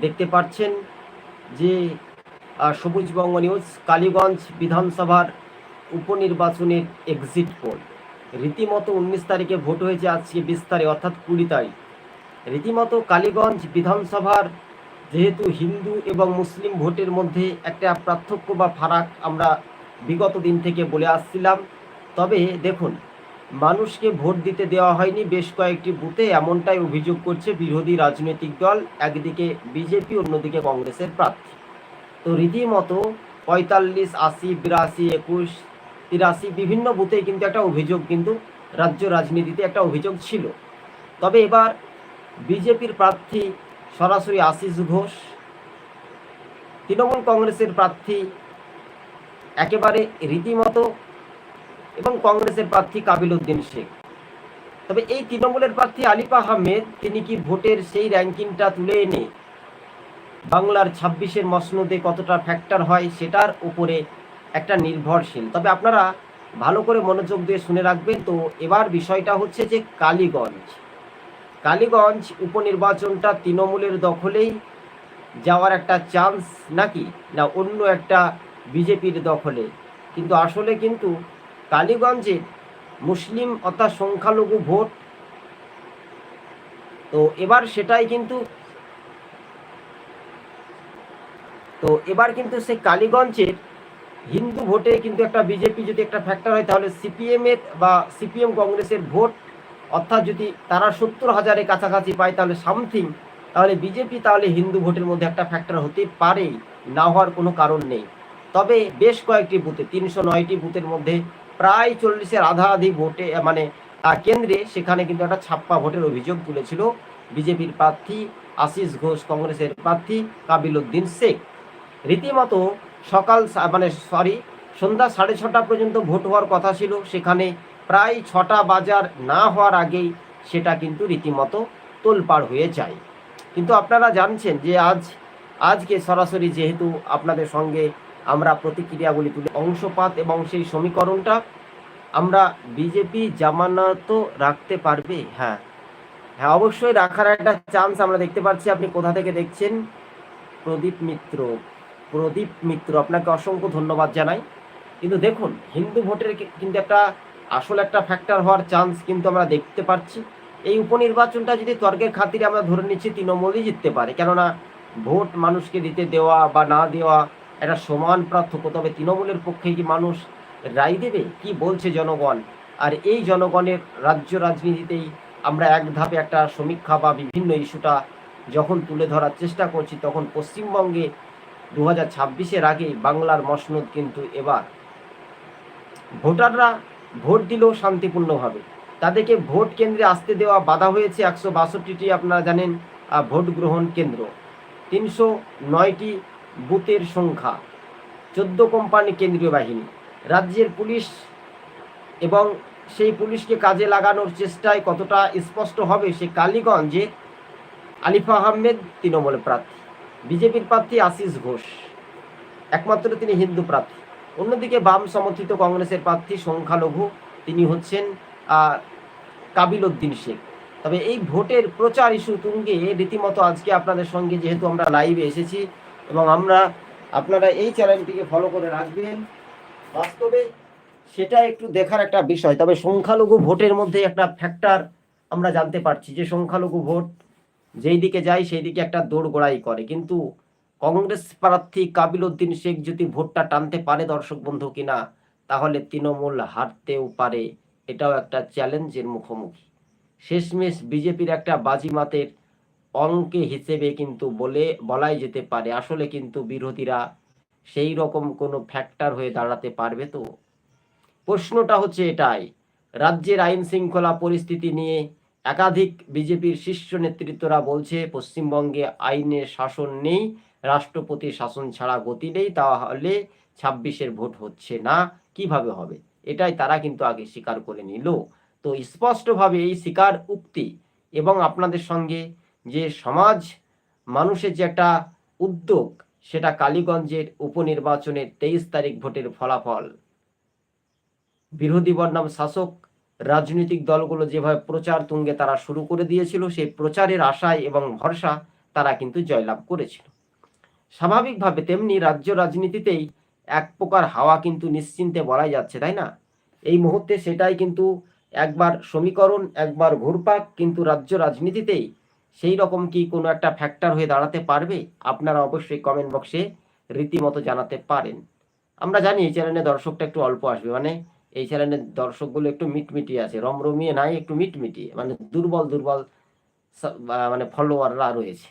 দেখতে পাচ্ছেন যে আহ, সবুজ বঙ্গ নিউজ কালীগঞ্জ বিধানসভার উপনির্বাচনের এক্সিট পোল রীতিমতো উনিশ তারিখে ভোট হয়েছে আজকে বিশ তারিখ অর্থাৎ কুড়ি তারিখ। রীতিমতো কালীগঞ্জ বিধানসভার যেহেতু হিন্দু এবং মুসলিম ভোটের মধ্যে একটা পার্থক্য বা ফারাক আমরা বিগত দিন থেকে বলে আসছিলাম। তবে দেখুন মানুষকে ভোট দিতে দেওয়া হয়নি। বেশ কয়েকটি বুথে এমনটাই অভিযোগ করছে বিরোধী রাজনৈতিক দল, একদিকে বিজেপি, অন্যদিকে কংগ্রেসের প্রার্থী। তো রীতিমতো পঁয়তাল্লিশ, আশি, বিরাশি, একুশ, তিরাশি বিভিন্ন বুথে কিন্তু একটা অভিযোগ কিন্তু রাজ্য রাজনীতিতে একটা অভিযোগ ছিল। তবে এবার বিজেপির প্রার্থী সরাসরি আশিস ঘোষ, তৃণমূল কংগ্রেসের প্রার্থী, একেবারে রীতিমতো এবং কংগ্রেসের প্রার্থী কাবিল উদ্দিন শেখ। তবে এই তৃণমূলের প্রার্থী আলিফ আহমেদ, তিনি কি ভোটের সেই র্যাঙ্কিংটা তুলে এনে বাংলার ছাব্বিশের মসনদে কতটা ফ্যাক্টর হয় সেটার উপরে একটা নির্ভরশীল? তবে আপনারা ভালো করে মনোযোগ দিয়ে শুনে রাখবেন তো, এবার বিষয়টা হচ্ছে যে কালীগঞ্জ। কালীগঞ্জ উপনির্বাচনটা তৃণমূলের দখলেই যাওয়ার একটা চান্স নাকি? না অন্য একটা বিজেপির দখলে? কিন্তু আসলে কিন্তু কালীগঞ্জে মুসলিম অর্থাৎ সংখ্যালঘু ভোট। তো এবার সেটাই কিন্তু তো এবার কিন্তু সেই কালীগঞ্জের হিন্দু ভোটে কিন্তু একটা বিজেপি যদি একটা ফ্যাক্টর হয়, তাহলে সিপিএম এর বা সিপিএম কংগ্রেসের ভোট অর্থাৎ যদি তারা সত্তর হাজারের কাছাকাছি পায় তাহলে সামথিং তাহলে বিজেপি তাহলে হিন্দু ভোটের মধ্যে একটা ফ্যাক্টর হতে পারে না হওয়ার কোনো কারণ নেই। তবে বেশ কয়েকটি বুথে, তিনশো নয়টি বুথের মধ্যে প্রায় চল্লিশের আধা আধি ভোটে মানে কেন্দ্রে সেখানে কিন্তু একটা ছাপ্পা ভোটের অভিযোগ তুলেছিল বিজেপির প্রার্থী আশিস ঘোষ, কংগ্রেসের প্রার্থী কাবিল উদ্দিন শেখ। রীতিমতো সকাল মানে সরি সন্ধ্যা সাড়ে ছটা পর্যন্ত ভোট হওয়ার কথা ছিল। সেখানে প্রায় ছটা বাজার না হওয়ার আগেই সেটা কিন্তু রীতিমতো তোলপাড় হয়ে যায়। কিন্তু আপনারা জানছেন যে আজ, আজকে সরাসরি যেহেতু আপনাদের সঙ্গে আমরা প্রতিক্রিয়াগুলি তুলে অংশপাত এবং সেই সমীকরণটা আমরা বিজেপি জামানত রাখতে পারবে? হ্যাঁ। হ্যাঁ অবশ্যই রাখার একটা চান্স আমরা দেখতে পাচ্ছি। আপনি কোথা থেকে দেখছেন? প্রদীপ মিত্র। প্রদীপ মিত্র, আপনাকে অসংখ্য ধন্যবাদ জানাই। কিন্তু দেখুন, হিন্দু ভোটের কিন্তু একটা আসল একটা ফ্যাক্টর হওয়ার চান্স কিন্তু আমরা দেখতে পাচ্ছি। এই উপনির্বাচনটা যদি তর্কের খাতিরে আমরা ধরে নিচ্ছি, তৃণমূলই জিততে পারে। কেননা, ভোট মানুষকে দিতে দেওয়া বা না দেওয়া একটা সমান পার্থক্য, তবে তৃণমূলের পক্ষে কি মানুষ রায় দেবে? কি বলছে জনগণ? আর এই জনগণের রাজ্য রাজনীতিতেই আমরা এক ধাপে একটা সমীক্ষা বা বিভিন্ন ইস্যুটা যখন তুলে ধরার চেষ্টা করছি, তখন পশ্চিমবঙ্গে দু হাজার ছাব্বিশের আগে বাংলার মসনদ কিন্তু এবার। ভোটাররা ভোট দিলেও শান্তিপূর্ণভাবে। তাদেরকে ভোট কেন্দ্রে আসতে দেওয়া বাধা হয়েছে একশো বাষট্টিটি, আপনারা জানেন ভোট গ্রহণ কেন্দ্র। তিনশো নয়টি বুথের সংখ্যা। চোদ্দ কোম্পানি কেন্দ্রীয় বাহিনী। রাজ্যের পুলিশ এবং সেই পুলিশকে কাজে লাগানোর চেষ্টায় কতটা স্পষ্ট হবে সে কালীগঞ্জে আলিফা আহমেদ তৃণমূল প্রার্থী। বিজেপির প্রার্থী আশিস ঘোষ। একমাত্র তিনি হিন্দু প্রার্থী। অন্যদিকে বাম সমর্থিত কংগ্রেসের প্রার্থী সংখ্যালঘু তিনি হচ্ছেন কাবিল উদ্দিন শেখ। তবে এই ভোটের প্রচার ইস্যু তুঙ্গে রীতিমতো আজকে আপনাদের সঙ্গে যেহেতু আমরা লাইভে এসেছি এবং আমরা আপনারা এই চ্যানেলটিকে ফলো করে রাখবেন। বাস্তবে সেটা একটু দেখার একটা বিষয়, তবে সংখ্যালঘু ভোটের মধ্যে একটা ফ্যাক্টর আমরা জানতে পারছি যে সংখ্যালঘু ভোট যেই দিকে যায় সেই দিকে একটা দৌড় গোড়াই করে। কিন্তু কংগ্রেস প্রার্থী কাবিল উদ্দিন শেখ যদি ভোটটা টানতে পারে দর্শক বন্ধু কিনা, তাহলে তৃণমূল হারতেও পারে। এটাও একটা চ্যালেঞ্জের মুখোমুখি। শেষমেশ বিজেপির একটা বাজিমাতের অঙ্কে হিসেবে কিন্তু বলে, বলাই যেতে পারে। আসলে কিন্তু বিরোধীরা সেই রকম কোনো ফ্যাক্টর হয়ে দাঁড়াতে পারবে তো? প্রশ্নটা হচ্ছে এটাই, রাজ্যের আইন শৃঙ্খলা পরিস্থিতি নিয়ে একাধিক বিজেপির শীর্ষ নেতৃত্বরা বলছে, পশ্চিমবঙ্গে আইনের শাসন নেই রাষ্ট্রপতি শাসন ছাড়া গতি নেই, তাহলে ছাব্বিশের ভোট হচ্ছে না, কীভাবে হবে? এটাই তারা কিন্তু আগে স্বীকার করে নিল। তো স্পষ্টভাবে এই স্বীকার উক্তি এবং আপনাদের সঙ্গে যে সমাজ মানুষের যে একটা উদ্যোগ, সেটা কালীগঞ্জের উপনির্বাচনের তেইশ তারিখ ভোটের ফলাফল। বিরোধী বর্ণাম শাসক রাজনৈতিক দলগুলো যেভাবে প্রচার তুঙ্গে তারা শুরু করে দিয়েছিল, সেই প্রচারের আশায় এবং ভরসা তারা কিন্তু জয়লাভ করেছিল। স্বাভাবিকভাবে তেমনি রাজ্য রাজনীতিতেই এক প্রকার হাওয়া কিন্তু নিশ্চিন্তে বলাই যাচ্ছে, তাই না? এই মুহূর্তে সেটাই কিন্তু একবার সমীকরণ, একবার ঘুরপাক কিন্তু রাজ্য রাজনীতিতেই সেই রকম কি কোনো একটা ফ্যাক্টর হয়ে দাঁড়াতে পারবে? আপনারা অবশ্যই কমেন্ট বক্সে রীতিমতো জানাতে পারেন। আমরা জানি এই চ্যানেলে দর্শকটা একটু অল্প আসবে মানে এই চ্যানেলের দর্শকগুলো একটু মিটমিটিয়ে আছে, রমরমিয়ে নাই, একটু মিটমিটিয়ে মানে দুর্বল দুর্বল মানে ফলোয়াররা রয়েছে।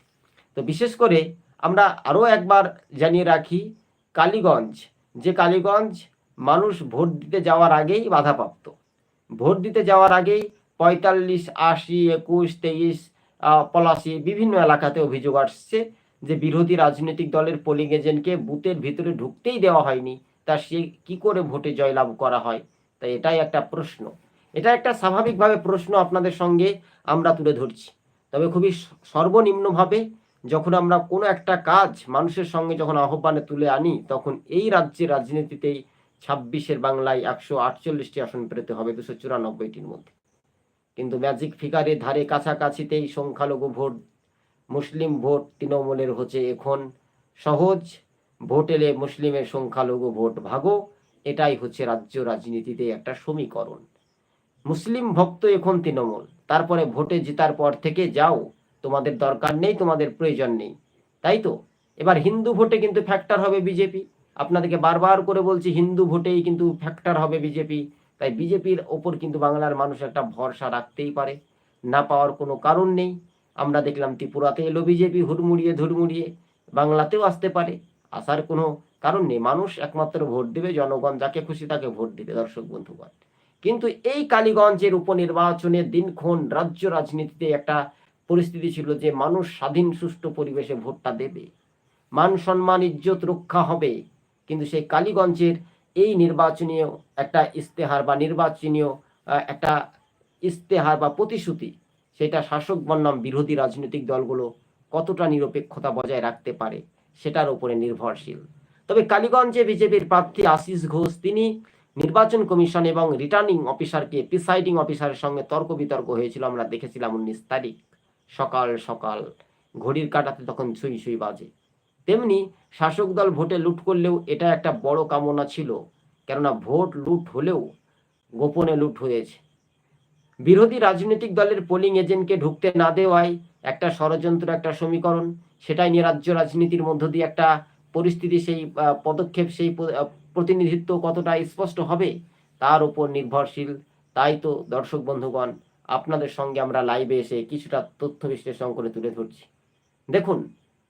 তো বিশেষ করে আমরা আরও একবার জানিয়ে রাখি, কালীগঞ্জ, যে কালীগঞ্জ মানুষ ভোট দিতে যাওয়ার আগেই বাধাপ্রাপ্ত। ভোট দিতে যাওয়ার আগেই পঁয়তাল্লিশ, আশি, একুশ, তেইশ পলাশি বিভিন্ন এলাকাতে অভিযোগ আসছে যে বিরোধী রাজনৈতিক দলের পোলিং এজেন্টকে বুথের ভিতরে ঢুকতেই দেওয়া হয়নি। তা সে কি করে ভোটে জয়লাভ করা হয়? তাই এটাই একটা প্রশ্ন। এটা একটা স্বাভাবিকভাবে প্রশ্ন আপনাদের সঙ্গে আমরা তুলে ধরছি। তবে খুবই সর্বনিম্নভাবে যখন আমরা কোনো একটা কাজ মানুষের সঙ্গে যখন আহ্বানে তুলে আনি, তখন এই রাজ্যের রাজনীতিতেই ছাব্বিশের বাংলায় একশো আটচল্লিশটি আসন পেতে হবে দুশো চুরানব্বইটির মধ্যে। কিন্তু ম্যাজিক ফিগারের ধারে কাছাকাছিতেই সংখ্যালঘু ভোট, মুসলিম ভোট তৃণমূলের হচ্ছে এখন সহজ। ভোট এলে মুসলিমের সংখ্যালঘু ভোট ভাগো, এটাই হচ্ছে রাজ্য রাজনীতিতে একটা সমীকরণ। মুসলিম ভক্ত এখন তৃণমূল, তারপরে ভোটে জেতার পর থেকে যাও, তোমাদের দরকার নেই, তোমাদের প্রয়োজন নেই, তাই তো? এবার হিন্দু ভোটে কিন্তু ফ্যাক্টর হবে বিজেপি। আপনাদেরকে বারবার করে বলছি, হিন্দু ভোটেই কিন্তু ফ্যাক্টর হবে বিজেপি। তাই বিজেপির ওপর কিন্তু বাংলার মানুষ একটা ভরসা রাখতেই পারে। না পাওয়ার কোনো কারণ নেই। আমরা দেখলাম ত্রিপুরাতে এলো বিজেপি হুড়মুড়িয়ে ধুড়মুড়িয়ে। বাংলাতেও আসতে পারে। আসার কোনো কারণ নেই। মানুষ একমাত্র ভোট দেবে, জনগণ যাকে খুশি তাকে ভোট দেবে, দর্শক বন্ধুগণ কিন্তু এই কালীগঞ্জের উপনির্বাচনের দিনক্ষণ রাজ্য রাজনীতিতে একটা পরিস্থিতি ছিল যে মানুষ স্বাধীন, সুষ্ঠু পরিবেশে ভোটটা দেবে। মান, সম্মান, ইজ্জত রক্ষা হবে। কিন্তু সেই কালীগঞ্জের এই নির্বাচনীয় একটা ইস্তেহার বা নির্বাচনীয় একটা ইস্তেহার বা প্রতিশ্রুতি, সেটা শাসক বনাম বিরোধী রাজনৈতিক দলগুলো কতটা নিরপেক্ষতা বজায় রাখতে পারে, সেটার উপরে নির্ভরশীল। তবে কালীগঞ্জে বিজেপির প্রার্থী আশিস ঘোষ, তিনি নির্বাচন কমিশন এবং রিটার্নিং অফিসারকে প্রিসাইডিং অফিসারের সঙ্গে তর্ক বিতর্ক হয়েছিল, আমরা দেখেছিলাম উনিশ তারিখ। সকাল সকাল, ঘড়ির কাটাতে তখন ছুঁই ছুঁই বাজে। তেমনি শাসক দল ভোটে লুট করলেও এটা একটা বড় কামনা ছিল, কেননা ভোট লুট হলেও গোপনে লুট হয়েছে। বিরোধী রাজনৈতিক দলের পোলিং এজেন্টকে ঢুকতে না দেওয়ায় একটা ষড়যন্ত্র, একটা সমীকরণ, সেটাই নিয়ে রাজ্য রাজনীতির মধ্য দিয়ে একটা পরিস্থিতি সেই পদক্ষেপ, সেই প্রতিনিধিত্ব কতটা স্পষ্ট হবে তার উপর নির্ভরশীল। তাই তো, দর্শক বন্ধুগণ, আপনাদের সঙ্গে আমরা লাইভে এসে কিছুটা তথ্য বিশ্লেষণ করে তুলে ধরছি। দেখুন,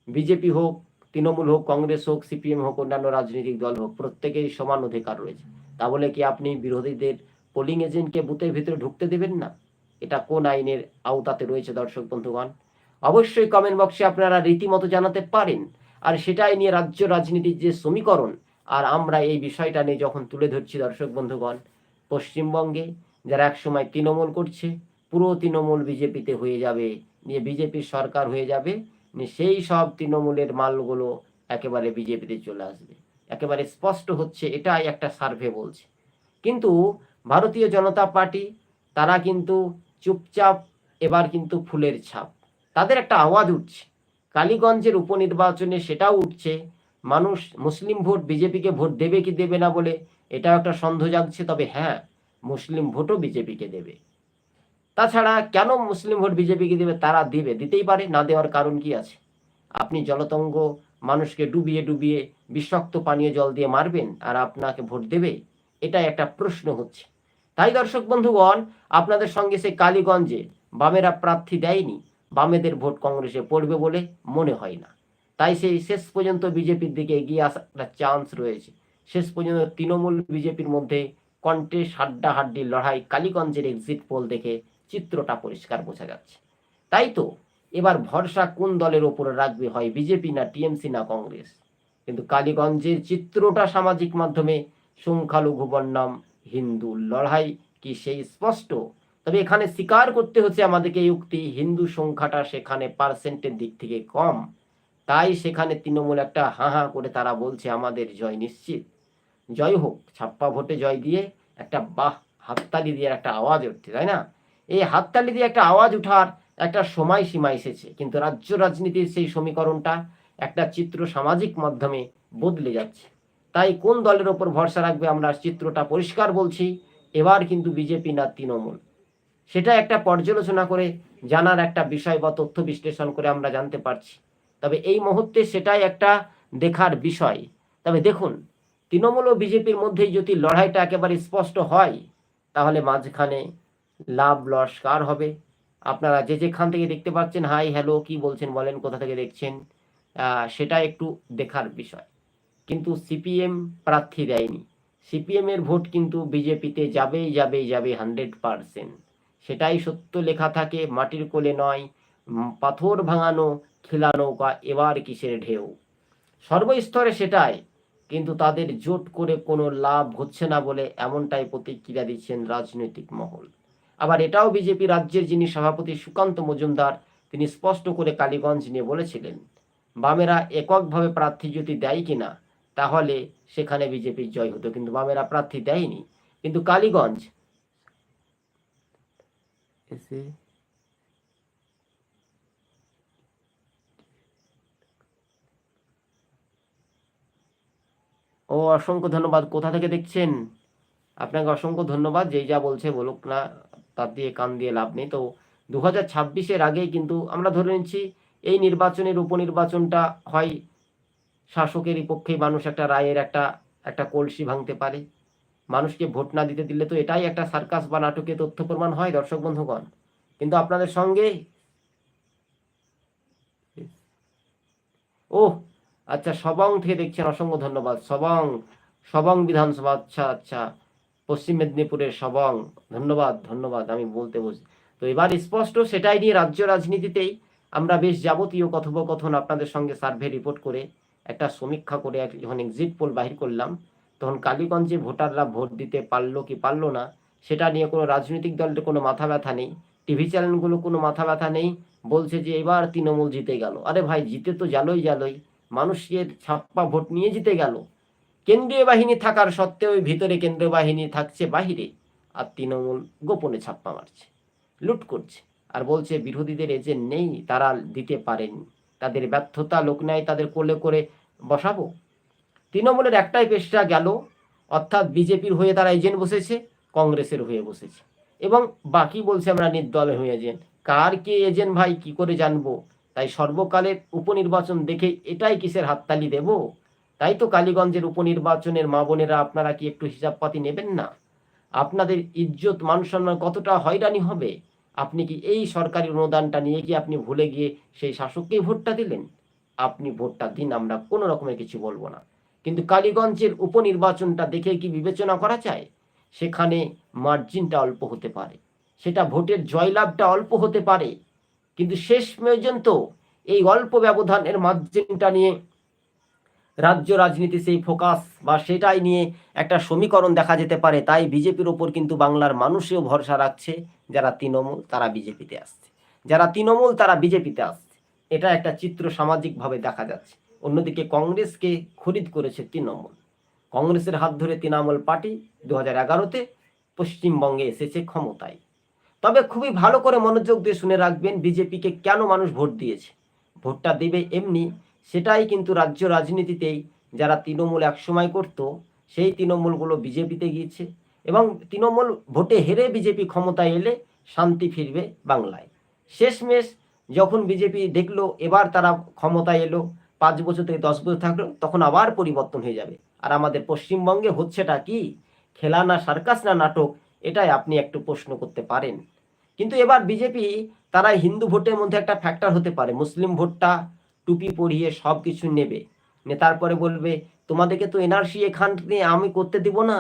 বিজেপি হোক তৃণমূল হোক, কংগ্রেস হোক, সিপিএম হোক, অন্যান্য রাজনৈতিক দল হোক, প্রত্যেকেই সমান অধিকার রয়েছে। তা বলে কি আপনি বিরোধীদের পোলিং এজেন্টকে বুথের ভিতরে ঢুকতে দেবেন না? এটা কোন আইনের আওতাতে রয়েছে দর্শক বন্ধুগণ? অবশ্যই কমেন্ট বক্সে আপনারা রীতিমতো জানাতে পারেন। আর সেটাই নিয়ে রাজ্য রাজনীতির যে সমীকরণ, আর আমরা এই বিষয়টা নিয়ে যখন তুলে ধরছি দর্শক বন্ধুগণ, পশ্চিমবঙ্গে যারা একসময় তৃণমূল করছে, পুরো তৃণমূল বিজেপিতে হয়ে যাবে, নিয়ে বিজেপির সরকার হয়ে যাবে সেই সব তৃণমূলের মালগুলো একেবারে বিজেপিতে চলে আসবে। একেবারে স্পষ্ট হচ্ছে, এটাই একটা সার্ভে বলছে। কিন্তু ভারতীয় জনতা পার্টি, তারা কিন্তু চুপচাপ, এবার কিন্তু ফুলের ছাপ। তাদের একটা আওয়াজ উঠছে। কালীগঞ্জের উপনির্বাচনে সেটাও উঠছে। মানুষ মুসলিম ভোট বিজেপিকে ভোট দেবে কি দেবে না বলে এটাও একটা সন্দেহ জাগছে। তবে হ্যাঁ মুসলিম ভোটও বিজেপিকে দেবে। তাছাড়া কেন মুসলিম ভোট বিজেপিকে দেবে তারা দিবে, দিতেই পারে, না দেওয়ার কারণ কি আছে? আপনি জলতঙ্গ মানুষকে ডুবিয়ে ডুবিয়ে বিষাক্ত পানীয় জল দিয়ে মারবেন আর আপনাকে ভোট দেবে এটা একটা প্রশ্ন হচ্ছে। তাই দর্শক বন্ধুগণ, আপনাদের সঙ্গে সেই কালীগঞ্জে বামেরা প্রার্থী দেয়নি, বামেদের ভোট কংগ্রেসে পড়বে বলে মনে হয় না। তাই সেই শেষ পর্যন্ত বিজেপির দিকে এগিয়ে আসার চান্স রয়েছে। শেষ পর্যন্ত তৃণমূল বিজেপির মধ্যে কন্টেস্ট হাড্ডাহাড্ডি লড়াই কালীগঞ্জের এক্সিট পোল দেখে চিত্রটা পরিষ্কার বোঝা যাচ্ছে। তাই তো এবার ভরসা কোন দলের ওপরে রাখবে, হয় বিজেপি না টিএমসি না কংগ্রেস? কিন্তু কালীগঞ্জের চিত্রটা সামাজিক মাধ্যমে সংখ্যালঘু বন্যাম হিন্দু লড়াই কি সেই স্পষ্ট? তবে এখানে স্বীকার করতে হচ্ছে আমাদেরকে এই উক্তি, হিন্দু সংখ্যাটা সেখানে পার্সেন্টের দিক থেকে কম। তাই সেখানে তৃণমূল একটা হাঁ হাঁ করে তারা বলছে আমাদের জয় নিশ্চিত। জয় হোক, ছাপ্পা ভোটে জয় দিয়ে একটা বাহ, হাততালি দিয়ে একটা আওয়াজ উঠছে, তাই না? এই হাততালি দিয়ে একটা আওয়াজ উঠার একটা সময় সীমা এসেছে। কিন্তু রাজ্য রাজনীতির সেই সমীকরণটা একটা চিত্র সামাজিক মাধ্যমে বদলে যাচ্ছে। তাই কোন দলের ওপর ভরসা রাখবে আমরা চিত্রটা পরিষ্কার বলছি, এবার কিন্তু বিজেপি না তৃণমূল। সেটা একটা পর্যালোচনা করে জানার একটা বিষয় বা তথ্য বিশ্লেষণ করে আমরা জানতে পারছি। তবে এই মুহূর্তে সেটাই একটা দেখার বিষয়। তবে দেখুন, তৃণমূল ও বিজেপির মধ্যেই যদি লড়াইটা একেবারে স্পষ্ট হয়, তাহলে মাঝখানে লাভ লস কার হবে? আপনারা যে যেখান থেকে দেখতে পাচ্ছেন, হাই, হ্যালো, কি বলছেন, বলেন, কোথা থেকে দেখছেন সেটা একটু দেখার বিষয়। কিন্তু সিপিএম প্রার্থী দেয়নি। সিপিএম এর ভোট কিন্তু বিজেপিতে যাবেই যাবেই যাবে হান্ড্রেড পারসেন্ট। সেটাই সত্য লেখা থাকে, মাটির কোলে নয় পাথর ভাঙানো, খেলা নৌকা এবার কিসের ঢেউ? সর্বস্তরে সেটাই, কিন্তু তাদের জোট করে কোনো লাভ হচ্ছে না বলে এমনটাই প্রতিক্রিয়া দিচ্ছেন রাজনৈতিক মহল। আবার এটাও বিজেপি রাজ্যের যিনি সভাপতি সুকান্ত মজুমদার তিনি স্পষ্ট করে কালীগঞ্জ নিয়ে বলেছিলেন বামেরা এককভাবে প্রার্থী যদি দেয় কিনা তাহলে সেখানে বিজেপির জয় হতো। কিন্তু বামেরা প্রার্থী দেয়নি। কিন্তু কালীগঞ্জ এসে ও অসংখ্য ধন্যবাদ। কোথা থেকে দেখছেন? আপনাকে অসংখ্য ধন্যবাদ। যেই যা বলছে বলুক না তার দিয়ে কান দিয়ে লাভ নেই। তো দু হাজার ছাব্বিশের আগেই কিন্তু আমরা ধরে নিচ্ছি এই নির্বাচনের উপনির্বাচনটা হয় শাসকেরই পক্ষে মানুষ একটা রায়ের একটা একটা কলসি ভাঙতে পারে। মানুষকে ভোট না দিতে দিলে তো এটাই একটা সার্কাস বা নাটকে তথ্য প্রমাণ হয় দর্শক বন্ধুগণ। কিন্তু আপনাদের সঙ্গে ও আচ্ছা সবং থেকে দেখছেন, অসংখ্য ধন্যবাদ। সবং সবং বিধানসভা আচ্ছা আচ্ছা। পশ্চিম মেদিনীপুরের সবং। ধন্যবাদ ধন্যবাদ, আমি বলতে বুঝি। তো এবার স্পষ্ট সেটাই নিয়ে রাজ্য রাজনীতিতেই আমরা বেশ যাবতীয় কথোপকথন আপনাদের সঙ্গে সার্ভে রিপোর্ট করে একটা সমীক্ষা করে যখন এক্সিট পোল বাহির করলাম, তখন কালীগঞ্জে ভোটাররা ভোট দিতে পারল কি পারল না, সেটা নিয়ে কোনো রাজনৈতিক দলের কোনো মাথা ব্যথা নেই। টিভি চ্যানেলগুলো কোনো মাথা ব্যথা নেই, বলছে যে এবার তৃণমূল জিতে গেল। আরে ভাই, জিতে তো জালোই জালোই মানুষের ছাপ্পা ভোট নিয়ে জিতে গেল। কেন্দ্রীয় বাহিনী থাকার সত্ত্বেও ভিতরে কেন্দ্রীয় বাহিনী থাকছে বাহিরে। আর তৃণমূল গোপনে ছাপ্পা মারছে, লুট করছে। আর বলছে, বিরোধীদের এজেন্ট নেই, তারা দিতে পারেনি। তাদের ব্যর্থতা লোক নেয় তাদের কোলে করে বসাবো। তৃণমূলের একটাই পেশটা গেল, অর্থাৎ বিজেপির হয়ে তারা এজেন্ট বসেছে, কংগ্রেসের হয়ে বসেছে। এবং বাকি বলছে আমরা নির্দলে হয়ে এজেন্ট। কার কে এজেন্ট ভাই, কি করে জানব? তাই সর্বকালের উপনির্বাচন দেখে এটাই কিসের হাততালি দেব? তাই তো কালীগঞ্জের উপনির্বাচনের মা বোনেরা আপনারা কি একটু হিসাবপাতি নেবেন না? আপনাদের ইজ্জত, মান সম্মান কতটা হয়রানি হবে? আপনি কি এই সরকারি অনুদানটা নিয়ে কি আপনি ভুলে গিয়ে সেই শাসককেই ভোটটা দিলেন? আপনি ভোটটা দিন, আমরা কোনো রকমের কিছু বলব না। কিন্তু কালীগঞ্জের উপনির্বাচনটা দেখে কি বিবেচনা করা যায়? সেখানে মার্জিনটা অল্প হতে পারে। সেটা ভোটের জয়লাভটা অল্প হতে পারে। কিন্তু শেষ পর্যন্ত এই অল্প ব্যবধানের মার্জিনটা নিয়ে রাজ্য রাজনীতি সেই ফোকাস বা সেটাই নিয়ে একটা সমীকরণ দেখা যেতে পারে। তাই বিজেপির ওপর কিন্তু বাংলার মানুষেও ভরসা রাখছে যারা তৃণমূল, তারা বিজেপিতে আসছে। যারা তৃণমূল, তারা বিজেপিতে আসছে। এটা একটা চিত্র সামাজিকভাবে দেখা যাচ্ছে। অন্যদিকে কংগ্রেসকে খরিদ করেছে তৃণমূল। কংগ্রেসের হাত ধরে তৃণমূল পার্টি দু হাজার এগারোতে পশ্চিমবঙ্গে এসেছে ক্ষমতায়। তবে খুবই ভালো করে মনোযোগ দিয়ে শুনে রাখবেন, বিজেপিকে কেন মানুষ ভোট দিয়েছে? ভোটটা দেবে এমনি সেটাই কিন্তু রাজ্য রাজনীতিতেই যারা তৃণমূল একসময় করত, সেই তৃণমূলগুলো বিজেপিতে গিয়েছে এবং তৃণমূল ভোটে হেরে বিজেপি ক্ষমতায় এলে শান্তি ফিরবে বাংলায়। শেষমেশ যখন বিজেপি দেখল, এবার তারা ক্ষমতায় এলো, পাঁচ বছর থেকে দশ বছর থাকল, তখন আবার পরিবর্তন হয়ে যাবে। আর আমাদের পশ্চিমবঙ্গে হচ্ছেটা কি? খেলা না সার্কাস না নাটক, এটাই আপনি একটু প্রশ্ন করতে পারেন। কিন্তু এবার বিজেপি, তারা হিন্দু ভোটের মধ্যে একটা ফ্যাক্টর হতে পারে, মুসলিম ভোটটা টুপি পরিয়ে সব কিছু নেবে। নে তারপরে বলবে, তোমাদেরকে তো এনআরসি এখানে আমি করতে দিব না?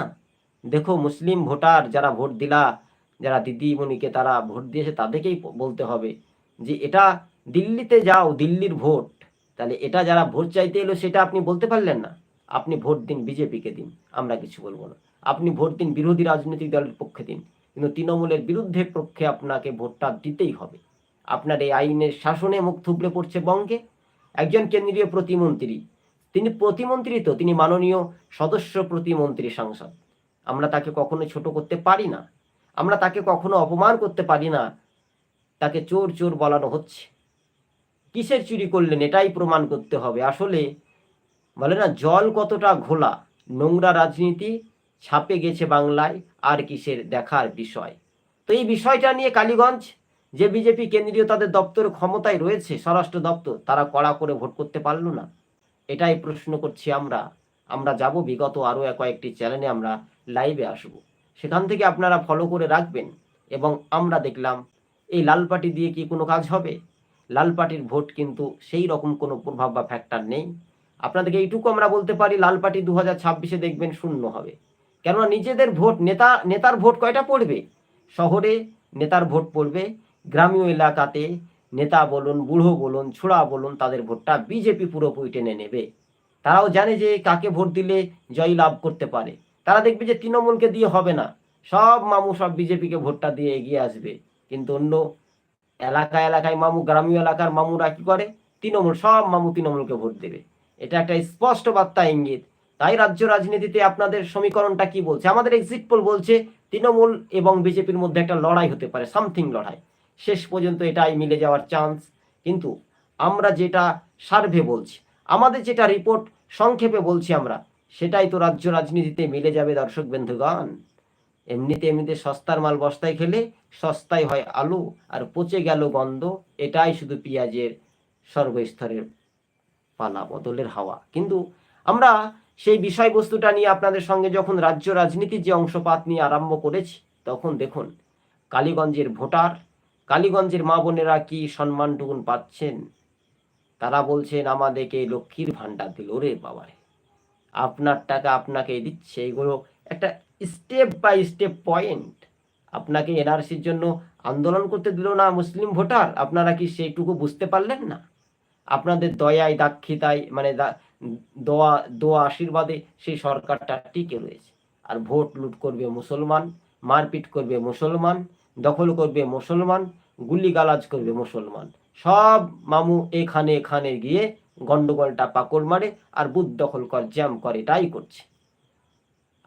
দেখো, মুসলিম ভোটার যারা ভোট দিলা, যারা দিদিমণিকে তারা ভোট দিয়েছে, তাদেরকেই বলতে হবে যে, এটা দিল্লিতে যাও, দিল্লির ভোট। তাহলে এটা যারা ভোট চাইতে এলো, সেটা আপনি বলতে পারলেন না। আপনি ভোট দিন, বিজেপিকে দিন, আমরা কিছু বলব না। আপনি ভোট দিন, বিরোধী রাজনৈতিক দলের পক্ষে দিন। কিন্তু তৃণমূলের বিরুদ্ধে পক্ষে আপনাকে ভোটটা দিতেই হবে। আপনার এই আইনের শাসনে মুখ থুবড়ে পড়ছে বঙ্গে। একজন কেন্দ্রীয় প্রতিমন্ত্রী। তিনি প্রতিমন্ত্রী তো, তিনি মাননীয় সদস্য প্রতিমন্ত্রী সাংসদ। আমরা তাকে কখনো ছোট করতে পারি না। আমরা তাকে কখনো অপমান করতে পারি না। তাকে চোর চোর বলানো হচ্ছে। কিসের চুরি করলেন? এটাই প্রমাণ করতে হবে। আসলে বলে না, জল কতটা ঘোলা, নোংরা রাজনীতি ছাপে গেছে বাংলায়, আর কিসের দেখার বিষয়? তো এই বিষয়টা নিয়ে কালীগঞ্জ যে বিজেপি কেন্দ্রীয় তাদের দপ্তর ক্ষমতায় রয়েছে, স্বরাষ্ট্র দপ্তর, তারা কড়া করে ভোট করতে পারল না। এটাই প্রশ্ন করছি আমরা। আমরা যাব বিগত আরও কয়েকটি চ্যানেলে আমরা লাইভে আসব। সেখান থেকে আপনারা ফলো করে রাখবেন এবং আমরা দেখলাম, এই লাল পার্টি দিয়ে কি কোনো কাজ হবে? লাল পার্টির ভোট কিন্তু সেই রকম কোনো প্রভাব বা ফ্যাক্টর নেই। আপনাদেরকে এইটুকু আমরা বলতে পারি, লাল পার্টি দু হাজার ছাব্বিশে দেখবেন শূন্য হবে। কেননা নিজেদের ভোট, নেতা, নেতার ভোট কয়টা পড়বে? শহরে নেতার ভোট পড়বে গ্রামীণ এলাকাতে নেতা বলুন, বুড়ো বলুন, ছোড়া বলুন, তাদের ভোটটা বিজেপি পুরোপুরি টেনে নেবে। তারাও জানে যে কাকে ভোট দিলে জয় লাভ করতে পারে। তারা দেখবে যে তৃণমূলকে দিয়ে হবে না। সব মামু, সব বিজেপিকে ভোটটা দিয়ে এগিয়ে আসবে। কিন্তু অন্য এলাকা এলাকায় মামু, গ্রামীণ এলাকার মামুরা কি করে? তৃণমূল, সব মামু তৃণমূলকে ভোট দেবে। এটা একটা স্পষ্ট বার্তা ইঙ্গিত। তাই রাজ্য রাজনীতিতে আপনাদের সমীকরণটা কি বলছে? আমাদের এক্সিট পোল বলছে, তৃণমূল এবং বিজেপির মধ্যে একটা লড়াই হতে পারে সামথিং লড়াই। শেষ পর্যন্ত এটাই মিলে যাওয়ার চান্স কিন্তু আমরা যেটা সার্ভে বলছি, আমাদের যেটা রিপোর্ট সংক্ষেপে বলছি আমরা, সেটাই তো রাজ্য রাজনীতিতে মিলে যাবে দর্শক বন্ধুগণ। এমনিতে এমনিতে সস্তার মাল বস্তায় খেলে সস্তায় হয় আলু আর পচে গেল গন্ধ, এটাই শুধু পেঁয়াজের সর্বস্তরের পালা, বদলের হাওয়া। কিন্তু আমরা সেই বিষয়বস্তুটা নিয়ে আপনাদের সঙ্গে যখন রাজ্য রাজনীতির যে অংশপাত নিয়ে আরম্ভ করেছি, তখন দেখুন, কালীগঞ্জের ভোটার কালীগঞ্জের মা বোনেরা কি সম্মানটুকুন পাচ্ছেন? তারা বলছেন, আমাদেরকে লক্ষ্মীর ভাণ্ডার দিল রে বাবারে আপনার টাকা আপনাকে দিচ্ছে। এগুলো একটা স্টেপ বাই স্টেপ পয়েন্ট আপনাকে এনআরসির জন্য আন্দোলন করতে দিল না মুসলিম ভোটার। আপনারা কি সেইটুকু বুঝতে পারলেন না? আপনাদের দয়ায়, দাক্ষিতায় মানে দোয়া দোয়া আশীর্বাদে সেই সরকারটা টিকে রয়েছে। আর ভোট লুট করবে মুসলমান, মারপিট করবে মুসলমান, দখল করবে মুসলমান গুলিগালাজ করবে মুসলমান। সব মামু এখানে এখানে গিয়ে গন্ডগোলটা পাকড় মারে আর বুথ দখল কর, জ্যাম করে এটাই করছে।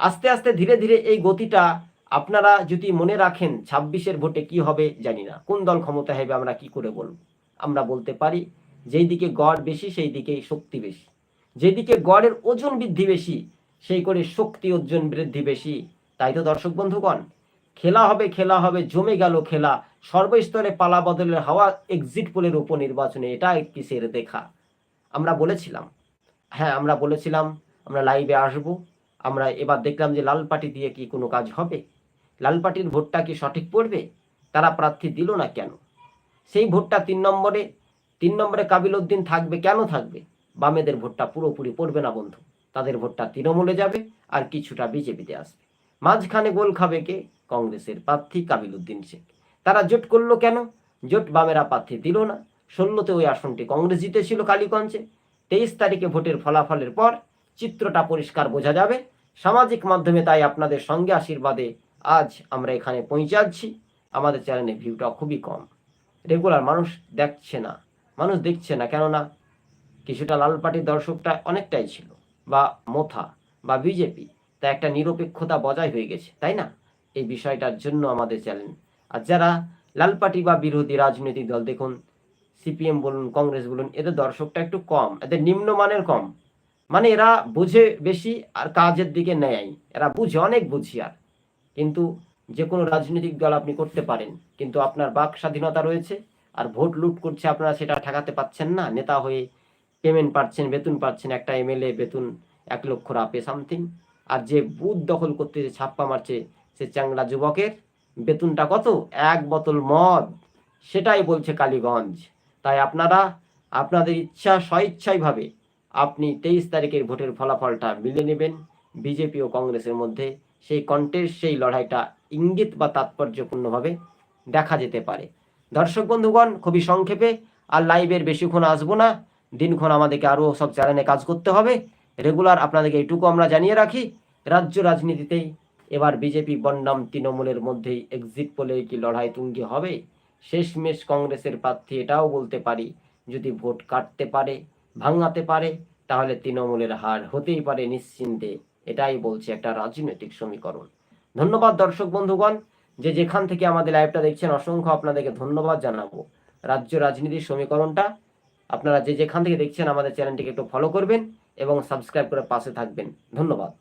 আস্তে আস্তে ধীরে ধীরে এই গতিটা আপনারা যদি মনে রাখেন ছাব্বিশের ভোটে কি হবে, জানি না। কোন দল ক্ষমতা হবে, আমরা কি করে বলব? আমরা বলতে পারি যেই দিকে গড় বেশি সেই দিকেই শক্তি বেশি। যেদিকে গড়ের ওজন বৃদ্ধি বেশি, সেই করে শক্তি, ওজন বৃদ্ধি বেশি। তাই তো দর্শক বন্ধুগণ খেলা হবে খেলা হবে, জমে গেল খেলা। সর্বস্তরে পালা বদলের হাওয়া এক্সিট পোলের উপনির্বাচনে এটা কিসের দেখা। আমরা বলেছিলাম। হ্যাঁ আমরা বলেছিলাম, আমরা লাইভে আসব। আমরা এবার দেখলাম যে লাল দিয়ে কি কোনো কাজ হবে? লাল পার্টির ভোটটা কি সঠিক পড়বে? তারা প্রার্থী দিল না কেন? সেই ভোটটা তিন নম্বরে তিন নম্বরে কাবিল উদ্দিন থাকবে, কেন থাকবে? বামেদের ভোটটা পুরোপুরি পড়বে না, বন্ধু। তাদের ভোটটা তৃণমূলে যাবে আর কিছুটা বিজেপিতে আসবে। মাঝখানে গোল খাবে কে? কংগ্রেসের প্রার্থী কাবিল উদ্দিন শেখ। তারা জোট করল কেন? জোট বামেরা প্রার্থী দিল না। ষোলোতে ওই আসনটি কংগ্রেস জিতেছিল কালীগঞ্জে। তেইশ তারিখে ভোটের ফলাফলের পর চিত্রটা পরিষ্কার বোঝা যাবে। সামাজিক মাধ্যমে তাই আপনাদের সঙ্গে আশীর্বাদে আজ আমরা এখানে পৌঁছাচ্ছি। আমাদের চ্যানেলে ভিউটা খুবই কম। রেগুলার মানুষ দেখছে না। মানুষ দেখছে না কেননা কিছুটা লাল পার্টির দর্শকটা অনেকটাই ছিল। বা মোথা বা বিজেপি। তা একটা নিরপেক্ষতা বজায় হয়ে গেছে, তাই না? এই বিষয়টার জন্য আমাদের চ্যালেঞ্জ। আর যারা লাল পার্টি বা বিরোধী রাজনৈতিক দল, দেখুন, সিপিএম বলুন, কংগ্রেস বলুন, এদের দর্শকটা একটু কম, এদের নিম্নমানের কম। মানে এরা বুঝে বেশি আর কাজের দিকে নেয়। এরা বুঝে, অনেক বুঝি আর। কিন্তু যে কোনো রাজনৈতিক দল আপনি করতে পারেন, কিন্তু আপনার বাক স্বাধীনতা রয়েছে আর ভোট লুট করছে আপনারা, সেটা ঠেকাতে পাচ্ছেন না। নেতা হয়ে পেমেন্ট পাচ্ছেন, বেতন পাচ্ছেন, একটা এমএলএ বেতন এক লক্ষ রাপে সামথিং। আর যে বুথ দখল করতে ছাপ্পা মারছে সে চ্যাংড়া যুবকের, বেতনটা কত? এক বোতল মদ। সেটাই বলছে কালীগঞ্জ। তাই আপনারা, আপনাদের ইচ্ছা স্বইচ্ছাইভাবে আপনি তেইশ তারিখের ভোটের ফলাফলটা মিলে নেবেন বিজেপি ও কংগ্রেসের মধ্যে। সেই কন্টেস্ট সেই লড়াইটা ইঙ্গিত বা তাৎপর্যপূর্ণভাবে দেখা যেতে পারে। দর্শক বন্ধুগণ, খুবই সংক্ষেপে, আর লাইভের বেশিক্ষণ আসব না। দিনক্ষণ আমাদেরকে আরও সব চ্যানেলে কাজ করতে হবে। রেগুলার আপনাদেরকে এইটুকু আমরা জানিয়ে রাখি। রাজ্য রাজনীতিতেই এবার বিজেপি বন্যাম তৃণমূলের মধ্যেই এক্সিট পোলে কি লড়াই তুঙ্গি হবে? শেষমেশ কংগ্রেসের প্রার্থী এটাও বলতে পারি, যদি ভোট কাটতে পারে, ভাঙাতে পারে, তাহলে তৃণমূলের হার হতেই পারে নিশ্চিন্তে, এটাই বলছে একটা রাজনৈতিক সমীকরণ। ধন্যবাদ দর্শক বন্ধুগণ, যে যেখান থেকে আমাদের লাইভটা দেখছেন, অসংখ্য আপনাদেরকে ধন্যবাদ জানাব। রাজ্য রাজনীতির সমীকরণটা আপনারা যে যেখান থেকে দেখছেন, আমাদের চ্যানেলটিকে একটু ফলো করবেন এবং সাবস্ক্রাইব করে পাশে থাকবেন। ধন্যবাদ।